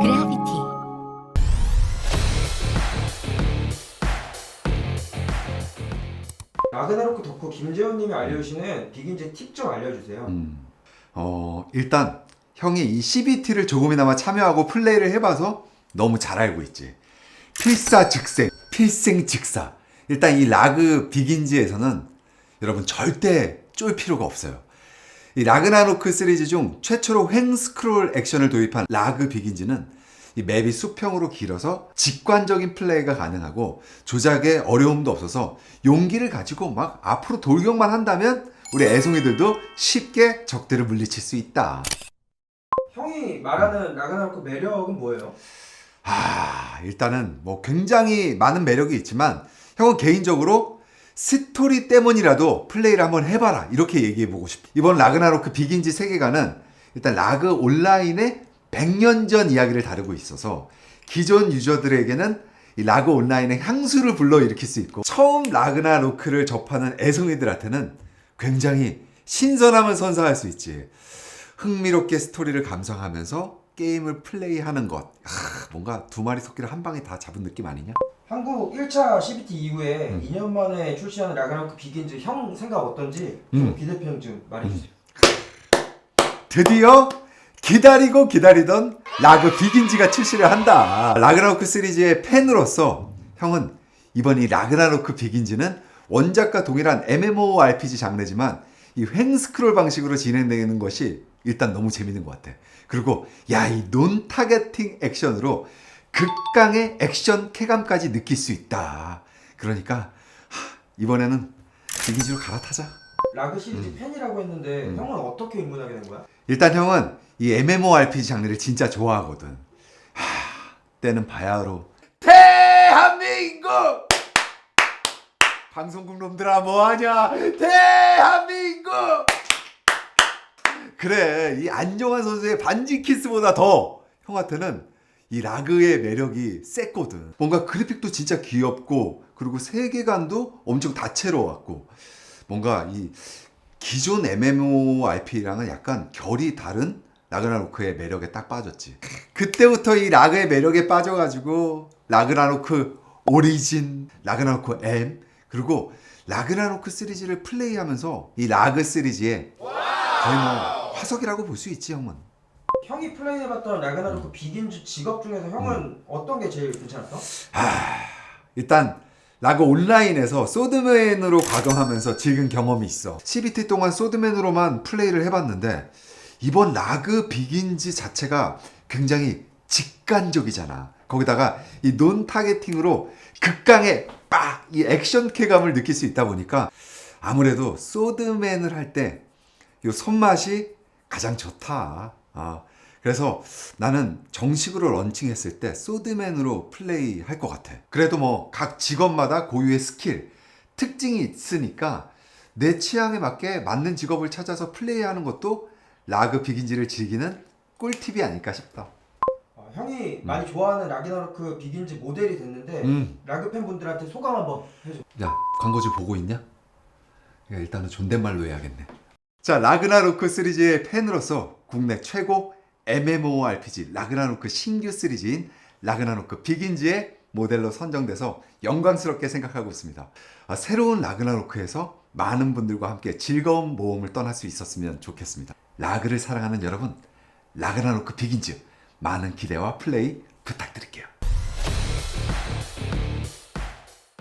그래비티 라그나로크 덕후 김재훈님이 알려주시는 비긴즈 팁 좀 알려주세요. 음. 어, 일단 형이 이 CBT를 조금이나마 참여하고 플레이를 해봐서 너무 잘 알고 있지. 필사 즉생, 필생 즉사. 일단 이 라그 비긴즈에서는 여러분 절대 쫄 필요가 없어요. 이 라그나로크 시리즈 중 최초로 횡 스크롤 액션을 도입한 라그 비긴즈는 이 맵이 수평으로 길어서 직관적인 플레이가 가능하고 조작에 어려움도 없어서 용기를 가지고 막 앞으로 돌격만 한다면 우리 애송이들도 쉽게 적들을 물리칠 수 있다. 형이 말하는 라그나로크 매력은 뭐예요? 아, 일단은 뭐 굉장히 많은 매력이 있지만 형은 개인적으로 스토리 때문이라도 플레이를 한번 해봐라 이렇게 얘기해보고 싶어. 이번 라그나로크 비긴지 세계관은 일단 라그 온라인의 100년 전 이야기를 다루고 있어서 기존 유저들에게는 이 라그 온라인의 향수를 불러일으킬 수 있고 처음 라그나로크를 접하는 애송이들한테는 굉장히 신선함을 선사할 수 있지. 흥미롭게 스토리를 감상하면서 게임을 플레이하는 것. 아, 뭔가 두 마리 토끼를 한 방에 다 잡은 느낌 아니냐? 한국 1차 CBT 이후에 음. 2년 만에 출시하는 라그나로크 비긴즈 형 생각 어떤지 좀 음. 기대평 좀 말해주세요. 드디어 기다리고 기다리던 라그 비긴지가 출시를 한다. 라그나로크 시리즈의 팬으로서 형은 이번 이 라그나로크 비긴지는 원작과 동일한 MMORPG 장르지만 이 횡스크롤 방식으로 진행되는 것이 일단 너무 재밌는 것 같아. 그리고 야 이 논 타겟팅 액션으로 극강의 액션 쾌감까지 느낄 수 있다. 그러니까 하, 이번에는 비긴지로 갈아타자. 라그 시리즈 팬이라고 했는데 음. 형은 어떻게 입문하게 된 거야? 일단 형은 이 MMORPG 장르를 진짜 좋아하거든. 하, 때는 바야흐로 대한민국! 방송국 놈들아 뭐하냐? 대한민국! 그래 이 안정환 선수의 반지 키스보다 더 형한테는 이 라그의 매력이 셌거든. 뭔가 그래픽도 진짜 귀엽고 그리고 세계관도 엄청 다채로웠고 뭔가 이 기존 MMORPG랑은 약간 결이 다른 라그나로크의 매력에 딱 빠졌지. 그때부터 이 라그의 매력에 빠져가지고 라그나로크 오리진, 라그나로크 M 그리고 라그나로크 시리즈를 플레이하면서 이 라그 시리즈의 거의 뭐 화석이라고 볼 수 있지 형은. 형이 플레이해봤던 라그나로크 음. 비긴즈 직업 중에서 형은 어떤 게 제일 괜찮았어? 일단 라그 온라인에서 소드맨으로 과금하면서 즐긴 경험이 있어. CBT 동안 소드맨으로만 플레이를 해봤는데 이번 라그 비긴즈 자체가 굉장히 직관적이잖아. 거기다가 이 논 타겟팅으로 극강의 빡! 이 액션 쾌감을 느낄 수 있다 보니까 아무래도 소드맨을 할 때 이 손맛이 가장 좋다. 아, 그래서 나는 정식으로 런칭했을 때 소드맨으로 플레이 할 것 같아. 그래도 뭐 각 직업마다 고유의 스킬, 특징이 있으니까 내 취향에 맞게 맞는 직업을 찾아서 플레이하는 것도 라그 비긴지를 즐기는 꿀팁이 아닐까 싶다. 어, 형이 많이 좋아하는 라그나로크 비긴즈 모델이 됐는데 음. 라그 팬분들한테 소감 한번 해줘. 야, 광고주 보고 있냐? 야, 일단은 존댓말로 해야겠네. 자, 라그나로크 시리즈의 팬으로서 국내 최고 MMORPG 라그나로크 신규 시리즈인 라그나로크 비긴즈의 모델로 선정돼서 영광스럽게 생각하고 있습니다. 아, 새로운 라그나로크에서 많은 분들과 함께 즐거운 모험을 떠날 수 있었으면 좋겠습니다. 라그를 사랑하는 여러분, 라그나로크 비긴즈 많은 기대와 플레이 부탁드릴게요.